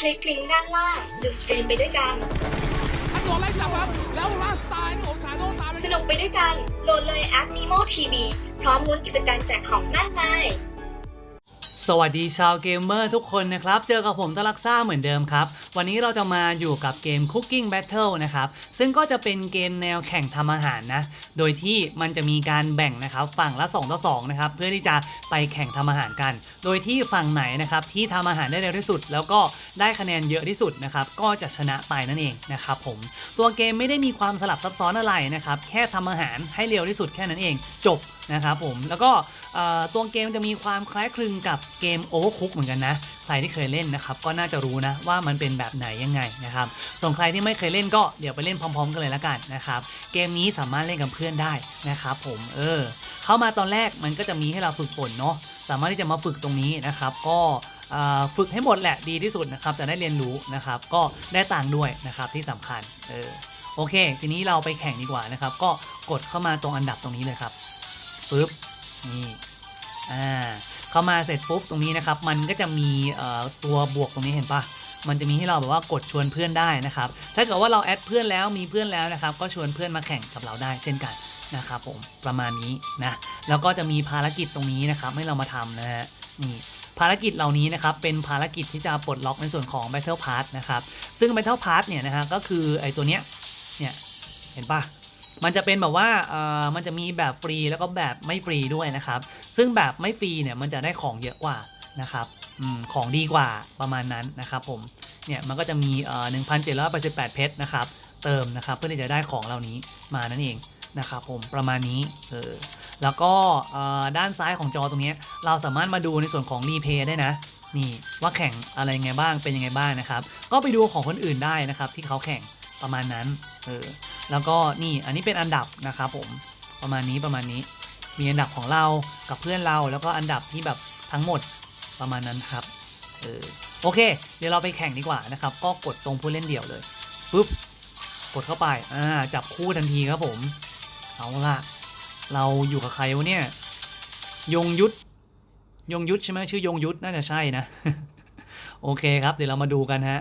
คลิกลิงก์ด้านล่างดูสตรีมไปด้วยกันทักโดนไล่จับครับแล้วลาสไตล์ของชาโดตามไปสนุกไปด้วยกันโหลดเลยแอป Nemo TV พร้อมลุ้นกิจกรรมแจกของมากมาย สวัสดีชาวเกมเมอร์ทุกคนนะครับ เจอกับผมตะลักซ่าเหมือนเดิมครับ วันนี้เราจะมาอยู่กับเกม Cooking Battle นะครับ ซึ่งก็จะเป็นเกมแนวแข่งทำอาหารนะ โดยที่มันจะมีการแบ่งนะครับ ฝั่งละ 2 ต่อ 2 นะครับ เพื่อที่จะไปแข่งทำอาหารกัน โดยที่ฝั่งไหนนะครับที่ทำอาหารได้เร็วที่สุด แล้วก็ได้คะแนนเยอะที่สุดนะครับ ก็จะชนะไปนั่นเองนะครับผม ตัวเกมไม่ได้มีความสลับซับซ้อนอะไรนะครับ แค่ทำอาหารให้เร็วที่สุดแค่นั้นเอง จบ นะครับผมแล้วก็ตัวเกมจะมีความคล้ายคลึงกับเกม Overcook เหมือนกันนะ ใครที่เคยเล่นนะครับก็น่าจะรู้นะว่ามันเป็นแบบไหนยังไงนะครับส่วนใครที่ไม่เคยเล่นก็เดี๋ยวไปเล่นพร้อม ๆ กันเลยละกันนะครับเกมนี้สามารถเล่นกับเพื่อนได้นะครับผมเออเข้ามาตอนแรกมันก็จะมีให้เราฝึกฝนเนาะสามารถที่จะมาฝึกตรงนี้นะครับก็ฝึกให้หมดแหละดีที่สุดนะครับจะได้เรียนรู้นะครับก็ได้ตังค์ด้วยนะครับที่สำคัญเออโอเค ทีนี้เราไปแข่งดีกว่านะครับ ก็กดเข้ามาตรงอันดับตรงนี้เลยครับ ปึ๊บนี่อ่าเข้ามาเสร็จปุ๊บตรงนี้นะครับ มันก็จะมีเอ่อตัวบวกตรงนี้เห็นปะมันจะมีให้เราแบบว่ากดชวนเพื่อนได้นะครับ ถ้าเกิดว่าเราแอดเพื่อนแล้วมีเพื่อนแล้วนะครับ ก็ชวนเพื่อนมาแข่งกับเราได้เช่นกันนะครับผมประมาณนี้นะแล้วก็จะมีภารกิจตรงนี้นะครับ ให้เรามาทำนะฮะนี่ภารกิจเหล่านี้นะครับเป็นภารกิจที่จะปลดล็อกในส่วนของ Battle Pass นะครับ ซึ่ง Battle Pass เนี่ยนะฮะก็คือไอ้ตัวเนี้ยเนี่ยเห็นปะ มันจะเป็นแบบว่าเอ่อมันจะมีแบบฟรีแล้วก็แบบไม่ฟรีด้วยนะครับ ซึ่งแบบไม่ฟรีเนี่ยมันจะได้ของเยอะกว่านะครับอมของดีกว่าประมาณนั้นนะครับผม เนี่ยมันก็จะมีเอ่อ1,788เพชรนะครับ เติมนะครับเพื่อที่จะได้ของเหล่านี้มานั่นเองนะครับผมประมาณนี้เออแล้วก็เอ่อด้านซ้ายของจอตรงนี้เราสามารถมาดูในส่วนของรีเพย์ได้นะนี่ว่าแข่งอะไรยังไงบ้างเป็นยังไงบ้างนะครับ ก็ไปดูของคนอื่นได้นะครับที่เขาแข่ง ประมาณนั้นเออแล้วก็นี่อันนี้เป็นอันดับนะครับผมประมาณนี้ประมาณนี้ มีอันดับของเรากับเพื่อนเรา แล้วก็อันดับที่แบบทั้งหมดประมาณนั้นครับเออโอเค เดี๋ยวเราไปแข่งดีกว่านะครับ ก็กดตรงผู้เล่นเดี่ยวเลยปุ๊บกดเข้าไปอ่าจับคู่ทันทีครับผม เอาละเราอยู่กับใครวะเนี่ย ยงยุทธยงยุทธใช่ไหมชื่อยงยุทธน่าจะใช่นะ โอเคครับ เดี๋ยวเรามาดูกันฮะ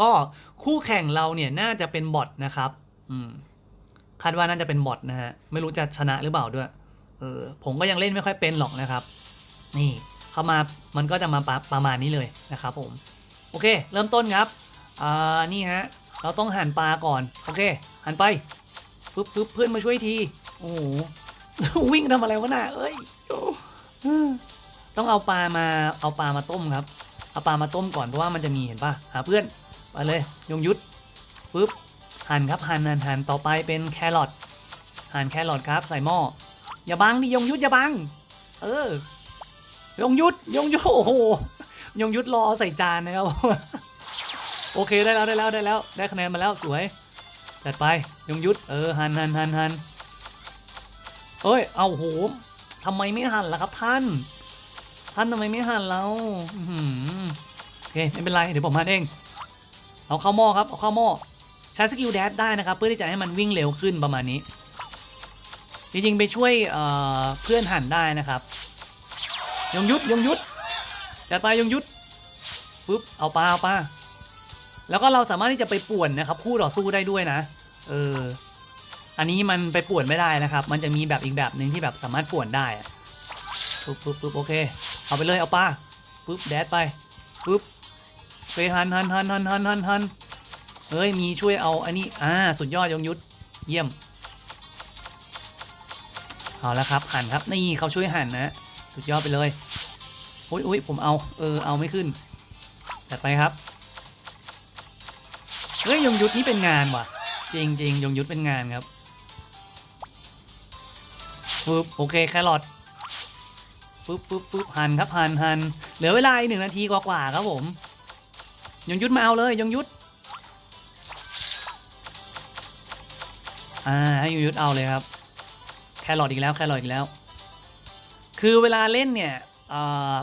ก็คู่แข่งเราเนี่ยน่าจะเป็นบอทนะครับ อืมคาดว่าน่าจะเป็นบอทนะฮะ ไม่รู้จะชนะหรือเปล่าด้วย เออ ผมก็ยังเล่นไม่ค่อยเป็นหรอกนะครับ นี่เข้ามา มันก็จะมาประประมาณนี้เลยนะครับผม โอเค เริ่มต้นครับ อ่า นี่ฮะ เราต้องหั่นปลาก่อน โอเค หั่นไปปึ๊บปึ๊บเพื่อนมาช่วยที โอ้โห วิ่งทำอะไรวะน่ะเอ้ย ต้องเอาปลามา เอาปลามาต้มครับ เอาปลามาต้มก่อนเพราะว่ามันจะมีเห็นปะหาเพื่อน ไปเลยยงยุทธปึ๊บหั่นครับหั่นหั่นหั่นต่อไปเป็นแครอทหั่นแครอทครับใส่หม้ออย่าบังดิยงยุทธอย่าบัง เออยงยุทธยงยุทธโอ้โหยงยุทธรอใส่จานนะครับโอเคได้แล้วได้แล้วได้แล้ว ได้คะแนนมาแล้วสวย จัดไปยงยุทธเออหันหันหันหันเอ้ยเอาโหทำไมไม่หันล่ะครับท่าน ท่านทำไมไม่หันเราอื้อหือโอเคไม่เป็นไรเดี๋ยวผมหันเอง เอาเข้าหม้อครับ เอาเข้าหม้อใช้สกิลแดดได้นะครับ เพื่อที่จะให้มันวิ่งเร็วขึ้นประมาณนี้ จริงๆ ไปช่วยเเพื่อนหันได้นะครับ ยงยุทธยงยุทธจัดไปยงยุทธปึ๊บเอาปลาเอาปลาแล้วก็เราสามารถที่จะไปป่วนนะครับคู่ต่อสู้ได้ด้วยนะ เออ อันนี้มันไปป่วนไม่ได้นะครับ มันจะมีแบบอีกแบบหนึ่งที่แบบสามารถป่วนได้ปึ๊บปึ๊บปึ๊บโอเค เอาไปเลยเอาป้าปึ๊บแดดไปปึ๊บ ไปหันหันหันหันหันหันหันเฮ้ย มีช่วยเอาอันนี้ อ่า สุดยอดยงยุทธเยี่ยม เอาแล้วครับ หันครับ นี่เขาช่วยหันนะ สุดยอดไปเลยอุ้ยอุ้ยผมเอา เออ เอาไม่ขึ้น จัดไปครับ เฮ้ย ยงยุทธนี่เป็นงานว่ะ จริงจริงยงยุทธเป็นงานครับปึ๊บโอเค แครอทปึ๊บปึ๊บปึ๊บหันครับหันหันเหลือเวลาอีกหนึ่งนาทีกว่าๆครับผม ยงยุทธมาเอาเลยยงยุทธอ่าให้ยงยุทธเอาเลยครับ แครอทอีกแล้วแครอทอีกแล้ว คือเวลาเล่นเนี่ย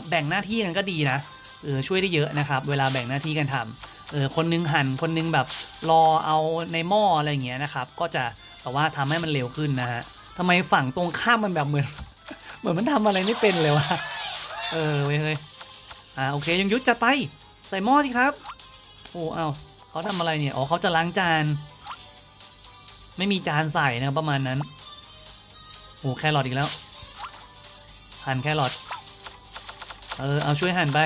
แบ่งหน้าที่กันก็ดีนะเออช่วยได้เยอะนะครับ เวลาแบ่งหน้าที่กันทำเออคนนึงหั่นคนนึงแบบรอเอาในหม้ออะไรเงี้ยนะครับ ก็จะแบบว่าทำให้มันเร็วขึ้นนะฮะทำไมฝั่งตรงข้ามมันแบบเหมือน เหมือนมันทำอะไรไม่เป็นเลยวะเออเว้ยเฮ้ยอ่าโอเคยังยุทธจัดไปใส่หม้อสิครับ โอ้เอาเขาทำอะไรเนี่ย อ๋อเขาจะล้างจาน ไม่มีจานใส่นะประมาณนั้น โอ้แครอทอีกแล้ว หั่นแครอท เออ เอาช่วยหั่นไป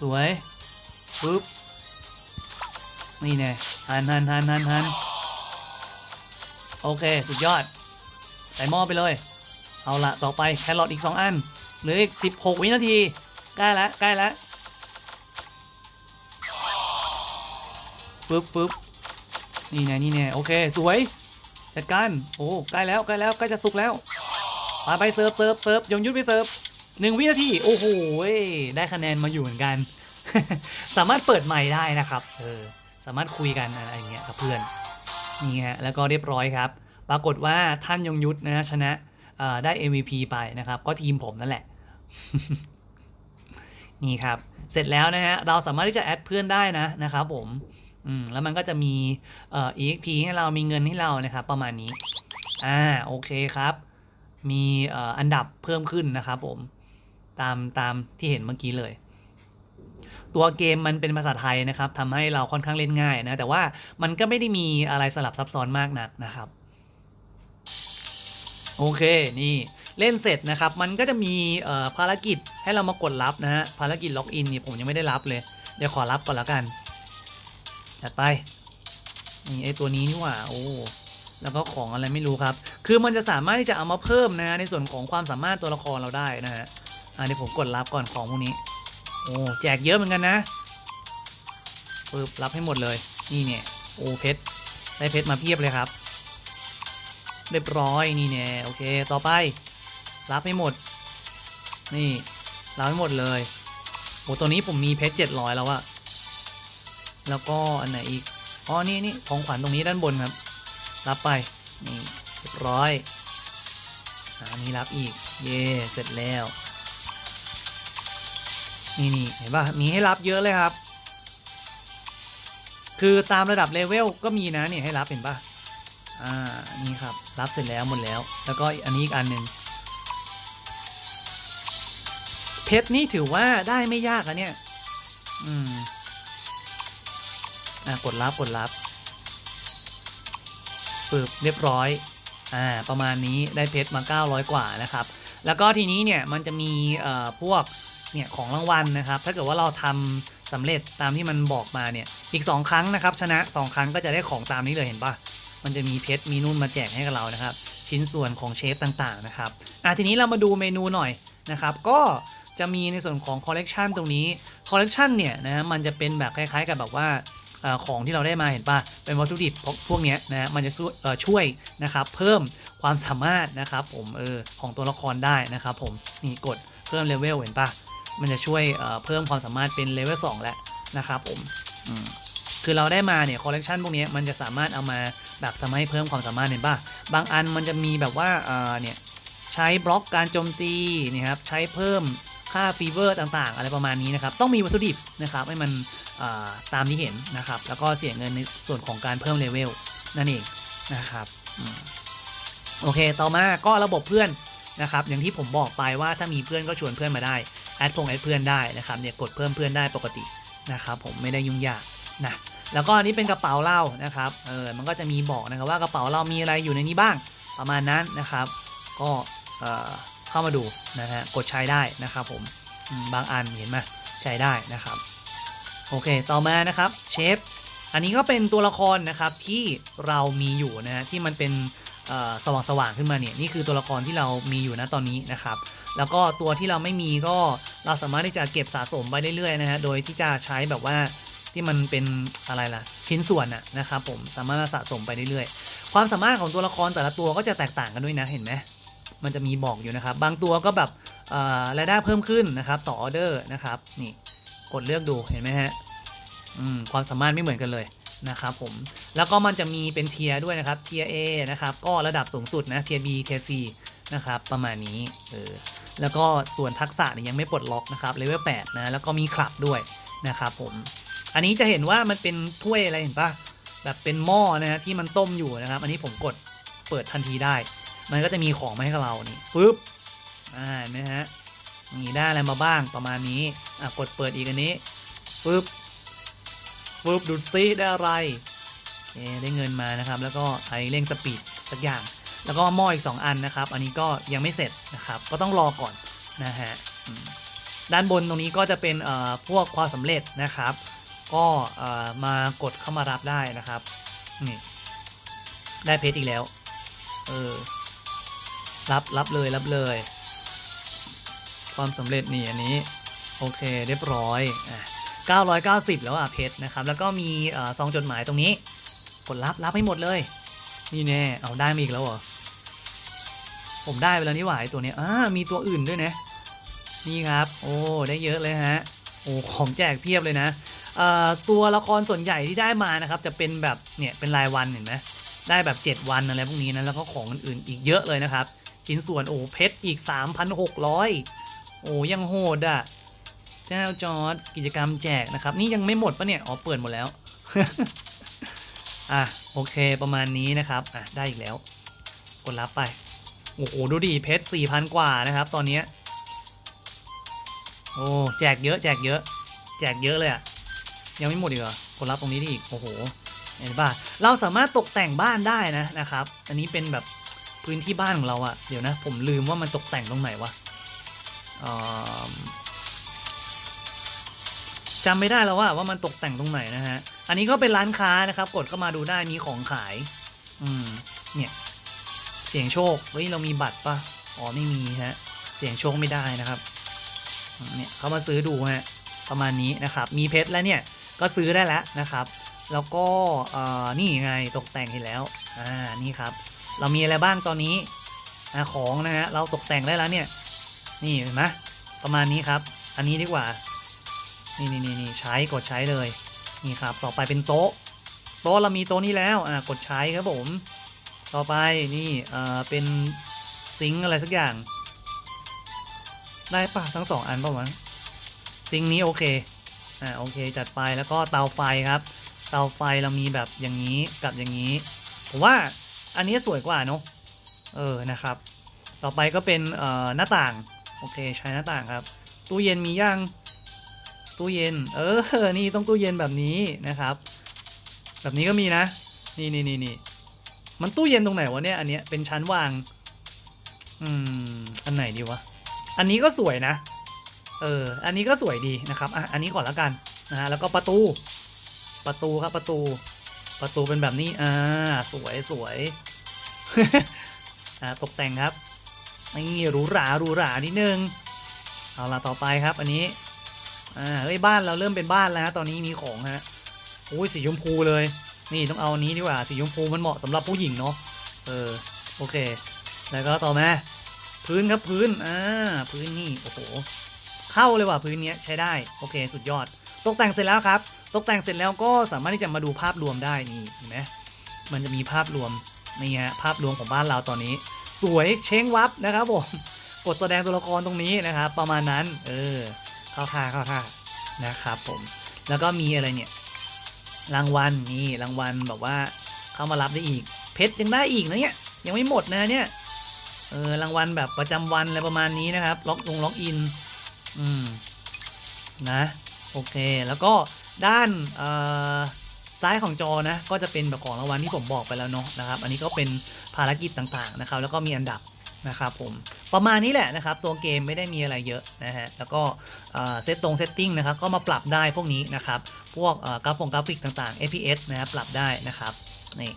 สวยปุ๊บ นี่แน่หั่นหั่นหั่นหั่นหั่นโอเค สุดยอด ใส่หม้อไปเลย เอาละต่อไปแครอทอีก 2 อัน เหลืออีก 16 วินาที ใกล้แล้วใกล้แล้ว ฟึบฟึบนี่ไงนี่ไงโอเคสวย จัดการโอ้ใกล้แล้วใกล้แล้วใกล้จะสุกแล้วมาไปเซิร์ฟเซิร์ฟเซิร์ฟยงยุทธไปเซิร์ฟหนึ่งวินาทีโอ้โหได้คะแนนมาอยู่เหมือนกัน สามารถเปิดไมค์ได้นะครับเออสามารถคุยกันอะไรอย่างเงี้ยกับเพื่อนนี่ฮะแล้วก็เรียบร้อยครับ ปรากฏว่าท่านยงยุทธนะชนะเอ่อได้ MVP ไปนะครับ ก็ทีมผมนั่นแหละนี่ครับ เสร็จแล้วนะฮะ เราสามารถที่จะแอดเพื่อนได้นะนะครับผม อืมแล้วมันก็จะมีเอ่อ EXP ให้เรามีเงินให้เรานะครับ ประมาณนี้อ่าโอเคครับ มีเอ่ออันดับเพิ่มขึ้นนะครับผมตามตามที่เห็นเมื่อกี้เลย ตัวเกมมันเป็นภาษาไทยนะครับทำให้เราค่อนข้างเล่นง่ายนะ แต่ว่ามันก็ไม่ได้มีอะไรสลับซับซ้อนมากนักนะครับ โอเคนี่เล่นเสร็จนะครับ มันก็จะมีภารกิจให้เรามากดรับนะฮะภารกิจล็อกอินนี่ผมยังไม่ได้รับเลย เดี๋ยวขอรับก่อนแล้วกัน จัดไปนี่ไอตัวนี้นี่หว่าโอ้แล้วก็ของอะไรไม่รู้ครับ คือมันจะสามารถที่จะเอามาเพิ่มนะฮะในส่วนของความสามารถตัวละครเราได้นะฮะอ่าเดี๋ยวผมกดรับก่อนของพวกนี้ โอ้แจกเยอะเหมือนกันนะปึ๊บรับให้หมดเลย นี่เนี่ยโอ้เพชรได้เพชรมาเพียบเลยครับ เรียบร้อยนี่เนี่ยโอเค ต่อไป รับให้หมด นี่รับให้หมดเลยโอ้ตัวนี้ผมมีเพชรเจ็ดร้อยแล้วอะ แล้วก็อันไหนอีก อ๋อ นี่นี่ของขวัญตรงนี้ด้านบนครับ รับไป นี่เรียบร้อยอันนี้รับอีก เย่เสร็จแล้ว นี่นี่เห็นป่ะ มีให้รับเยอะเลยครับ คือตามระดับเลเวลก็มีนะเนี่ยให้รับเห็นป่ะ อ่า นี่ครับ รับเสร็จแล้วหมดแล้ว แล้วก็อันนี้อีกอันหนึ่งเพชรนี่ถือว่าได้ไม่ยากอะเนี่ย อืม อะกดรับกดรับปึบเรียบร้อย อ่า ประมาณนี้ได้เพชรมา 900 กว่านะครับ แล้วก็ทีนี้เนี่ยมันจะมีเอ่อพวกเนี่ยของรางวัลนะครับ ถ้าเกิดว่าเราทำสำเร็จตามที่มันบอกมาเนี่ย อีก 2 ครั้งนะครับ ชนะ 2 ครั้งก็จะได้ของตามนี้เลยเห็นปะมันจะมีเพชรมีนุ่นมาแจกให้กับเรานะครับ ชิ้นส่วนของเชฟต่างๆนะครับ อะทีนี้เรามาดูเมนูหน่อยนะครับ ก็จะมีในส่วนของคอลเลกชันตรงนี้ คอลเลกชันเนี่ยนะ มันจะเป็นแบบคล้ายๆ กับแบบว่า ของที่เราได้มาเห็นปะเป็นวัตถุดิบพวกนี้นะมันจะช่วยนะครับเพิ่มความสามารถนะครับผมเออของตัวละครได้นะครับผมนี่กดเพิ่มเลเวลเห็นปะมันจะช่วยเเพิ่มความสามารถเป็นเลเวล2แล้วนะครับผมอืมคือเราได้มาเนี่ยคอลเลกชันพวกนี้มันจะสามารถเอามาแบบทำให้เพิ่มความสามารถเห็นปะบางอันมันจะมีแบบว่าเออเนี่ยใช้บล็อกการโจมตีนี่ครับใช้เพิ่ม ค่าฟีเวอร์ต่างๆ อะไรประมาณนี้นะครับ ต้องมีวัตถุดิบนะครับให้มันตามที่เห็นนะครับ แล้วก็เสียเงินในส่วนของการเพิ่มเลเวลนั่นเองนะครับอโอเค ต่อมาก็ระบบเพื่อนนะครับ อย่างที่ผมบอกไปว่าถ้ามีเพื่อนก็ชวนเพื่อนมาได้แอดพงแอดเพื่อนได้นะครับเนี่ยกดเพิ่มเพื่อนได้ปกตินะครับ ผมไม่ได้ยุ่งยากนะแล้วก็อันนี้เป็นกระเป๋าเรานะครับเออมันก็จะมีบอกนะครับว่ากระเป๋าเรามีอะไรอยู่ในนี้บ้างประมาณนั้นนะครับ ก็เออ เข้ามาดูนะฮะกดใช้ได้นะครับผมบางอันเห็นไหมใช้ได้นะครับ โอเค ต่อมานะครับเชฟอันนี้ก็เป็นตัวละครนะครับที่เรามีอยู่นะฮะที่มันเป็นสว่างสว่างขึ้นมาเนี่ยนี่คือตัวละครที่เรามีอยู่นะตอนนี้นะครับ แล้วก็ตัวที่เราไม่มีก็เราสามารถที่จะเก็บสะสมไปเรื่อยๆนะฮะโดยที่จะใช้แบบว่าที่มันเป็นอะไรล่ะชิ้นส่วนอะนะครับผมสามารถสะสมไปเรื่อยๆ ความสามารถของตัวละครแต่ละตัวก็จะแตกต่างกันด้วยนะเห็นไหม มันจะมีบอกอยู่นะครับ บางตัวก็แบบเอ่อรายได้เพิ่มขึ้นนะครับ ต่อออเดอร์นะครับ นี่กดเลือกดูเห็นไหมฮะมความสามารถไม่เหมือนกันเลยนะครับผม แล้วก็มันจะมีเป็นเทียด้วยนะครับ เทียร์ A นะครับ ก็ระดับสูงสุดนะเทียร์ B เทียร์ C นะครับ ประมาณนี้ เออ แล้วก็ส่วนทักษะเนี่ยยังไม่ปลดล็อกนะครับ เลเวล8นะ แล้วก็มีคลับด้วยนะครับผม อันนี้จะเห็นว่ามันเป็นถ้วยอะไรเห็นปะแบบเป็นหม้อนะฮะที่มันต้มอยู่นะครับ อันนี้ผมกดเปิดทันทีได้ มันก็จะมีของมาให้กับเรานี่ปึ๊บอ่าเห็นไหมฮะนี่ได้อะไรมาบ้างประมาณนี้อะกดเปิดอีกอันนี้ปึ๊บปุ๊บดูดซิได้อะไรโอเคได้เงินมานะครับ แล้วก็ไอเร่งสปีดสักอย่าง แล้วก็หม้ออีก 2 อันนะครับ อันนี้ก็ยังไม่เสร็จนะครับ ก็ต้องรอก่อนนะฮะด้านบนตรงนี้ก็จะเป็นเอ่อพวกความสำเร็จนะครับ ก็เอ่อมากดเข้ามารับได้นะครับนี่ได้เพชรอีกแล้ว เออ รับรับเลยรับเลย ความสำเร็จนี่อันนี้ โอเคเรียบร้อยอะ990 แล้วอะเพชรนะครับ แล้วก็มีเอ่อซองจดหมายตรงนี้กดรับรับให้หมดเลย นี่แน่เอาได้มาอีกแล้วเหรอ ผมได้ไปแล้วนี่หวาไอ้ตัวเนี้ยอ่ามีตัวอื่นด้วยนะ นี่ครับ โอ้ได้เยอะเลยฮะโอ้ของแจกเพียบเลยนะตัวละครส่วนใหญ่ที่ได้มานะครับ จะเป็นแบบเนี่ยเป็นรายวันเห็นไหม ได้แบบ 7 วันอะไรพวกนี้นะแล้วก็ของอื่นๆอีกเยอะเลยนะครับ ชิ้นส่วนโอ้เพชรอีก 3,600 โอ้ยังโหดอะ เจ้าจอร์ดกิจกรรมแจกนะครับ นี่ยังไม่หมดปะเนี่ยอ๋อเปิดหมดแล้ว อะโอเคประมาณนี้นะครับอะได้อีกแล้ว กดรับไป โอ้โหดูดิเพชรสี่พันกว่านะครับ ตอนนี้โอ้แจกเยอะแจกเยอะ แจกเยอะเลยอะยังไม่หมดอีกเหรอกดรับตรงนี้ได้อีกโอ้โห เห็นป่ะเราสามารถตกแต่งบ้านได้นะนะครับ อันนี้เป็นแบบพื้นที่บ้านของเราอะเดี๋ยวนะ ผมลืมว่ามันตกแต่งตรงไหนวะจำไม่ได้แล้วว่าว่ามันตกแต่งตรงไหนนะฮะ อันนี้ก็เป็นร้านค้านะครับ กดเข้ามาดูได้มีของขาย อืม เนี่ย เสียงโชค เฮ้ยเรามีบัตรปะอ๋อไม่มีฮะ เสียงโชคไม่ได้นะครับ เนี่ยเขามาซื้อดูฮะ ประมาณนี้นะครับ มีเพชรแล้วเนี่ย ก็ซื้อได้แล้วนะครับ แล้วก็นี่ไงตกแต่งเห็นแล้วอ่านี่ครับ เรามีอะไรบ้างตอนนี้อของนะฮะเราตกแต่งได้แล้วเนี่ย นี่เห็นไหมประมาณนี้ครับ อันนี้ดีกว่า นี่นี่นี่นี่ใช้กดใช้เลย นี่ครับ ต่อไปเป็นโต๊ะ โต๊ะเรามีโต๊ะนี้แล้วอ่ากดใช้ครับผม ต่อไปนี่เอ่อเป็นซิงอะไรสักอย่าง ได้ปะทั้งสองอันปะวะซิงนี้โอเคอ่าโอเคจัดไปแล้วก็เตาไฟครับ เตาไฟเรามีแบบอย่างนี้กับอย่างนี้ ผมว่าอันนี้สวยกว่าเนอะเออนะครับ ต่อไปก็เป็นเอ่อหน้าต่างโอเคใช้หน้าต่างครับ ตู้เย็นมียังตู้เย็น เออ นี่ต้องตู้เย็นแบบนี้นะครับ แบบนี้ก็มีนะ นี่นี่นี่นี่มันตู้เย็นตรงไหนวะเนี่ยอันเนี้ยเป็นชั้นวาง อืมอันไหนดีวะอันนี้ก็สวยนะ เออ อันนี้ก็สวยดีนะครับอะอันนี้ก่อนแล้วกันนะฮะแล้วก็ประตู ประตูครับประตู ประตูเป็นแบบนี้ อ่า สวยสวยอ่าตกแต่งครับนี่หรูหราหรูหรานิดนึง เอาละต่อไปครับ อันนี้ อ่าเฮ้ยบ้านเราเริ่มเป็นบ้านแล้วตอนนี้มีของฮะโอ้ยสีชมพูเลย นี่ต้องเอาอันนี้ดีกว่าสีชมพูมันเหมาะสำหรับผู้หญิงเนาะเออโอเค แล้วก็ต่อมาพื้นครับพื้นอ่าพื้นนี่โอ้โห เข้าเลยว่ะพื้นเนี้ยใช้ได้โอเค สุดยอด ตกแต่งเสร็จแล้วครับ ตกแต่งเสร็จแล้วก็สามารถที่จะมาดูภาพรวมได้นี่เห็นไหมมันจะมีภาพรวมนี่ฮะภาพรวมของบ้านเราตอนนี้ สวยเช้งวับนะครับผมกดแสดงตัวละครตรงนี้นะครับ ประมาณนั้น เออเข้าท่าเข้าท่านะครับผมแล้วก็มีอะไรเนี่ยรางวัลนี่รางวัลแบบว่าเข้ามารับได้อีก เพชรยังได้อีกนะเนี่ยยังไม่หมดนะเนี่ยเออรางวัลแบบประจำวันอะไรประมาณนี้นะครับ ล็อกลงล็อกอิน อืม นะ โอเค แล้วก็ด้านซ้ายของจอนะ ก็จะเป็นแบบของรางวัลที่ผมบอกไปแล้วเนาะนะครับ อันนี้ก็เป็นภารกิจต่างๆนะครับ แล้วก็มีอันดับนะครับผมประมาณนี้แหละนะครับ ตัวเกมไม่ได้มีอะไรเยอะนะฮะแล้วก็เซตตรงเซตติ้งนะครับก็มาปรับได้พวกนี้นะครับ พวกกราฟงกราฟิกต่างๆ FPS นะครับปรับได้นะครับนี่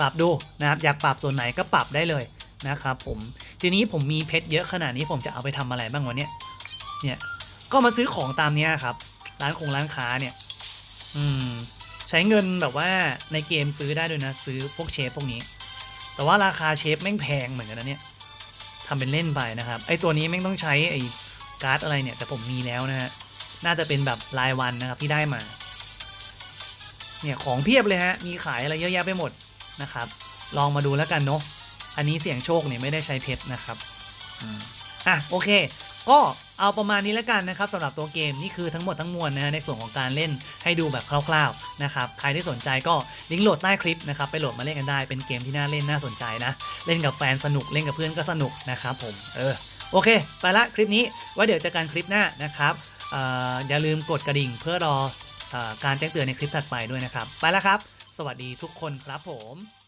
ปรับดูนะครับอยากปรับส่วนไหนก็ปรับได้เลยนะครับผมทีนี้ผมมีเพชรเยอะขนาดนี้ผมจะเอาไปทำอะไรบ้างวะเนี่ย เนี่ย ก็มาซื้อของตามเนี้ยครับ ร้านคงร้านค้าเนี่ย อืม ใช้เงินแบบว่าในเกมซื้อได้ด้วยนะ ซื้อพวกเชฟพวกนี้ แต่ว่าราคาเชฟแม่งแพงเหมือนกันนะเนี่ยทำเป็นเล่นไปนะครับ ไอตัวนี้แม่งต้องใช้ไอการ์ดอะไรเนี่ย แต่ผมมีแล้วนะฮะ น่าจะเป็นแบบรายวันนะครับที่ได้มา เนี่ยของเพียบเลยฮะ มีขายอะไรเยอะแยะไปหมดนะครับ ลองมาดูแล้วกันเนาะ อันนี้เสี่ยงโชคเนี่ยไม่ได้ใช้เพชรนะครับ อืม อะโอเค ก็เอาประมาณนี้แล้วกันนะครับสำหรับตัวเกมนี่คือทั้งหมดทั้งมวลนะฮะในส่วนของการเล่นให้ดูแบบคร่าวๆนะครับใครที่สนใจก็ลิงก์โหลดใต้คลิปนะครับไปโหลดมาเล่นกันได้เป็นเกมที่น่าเล่นน่าสนใจนะ เล่นกับแฟนสนุกเล่นกับเพื่อนก็สนุกนะครับผมเออโอเค ไปละคลิปนี้ไว่าเดี๋ยวเจอกันคลิปหน้านะครับอออย่าลืมกดกระดิ่งเพื่อรอออการแจ้งเตือนในคลิปถัดไปด้วยนะครับ ไปล้วครับ สวัสดีทุกคนครับผม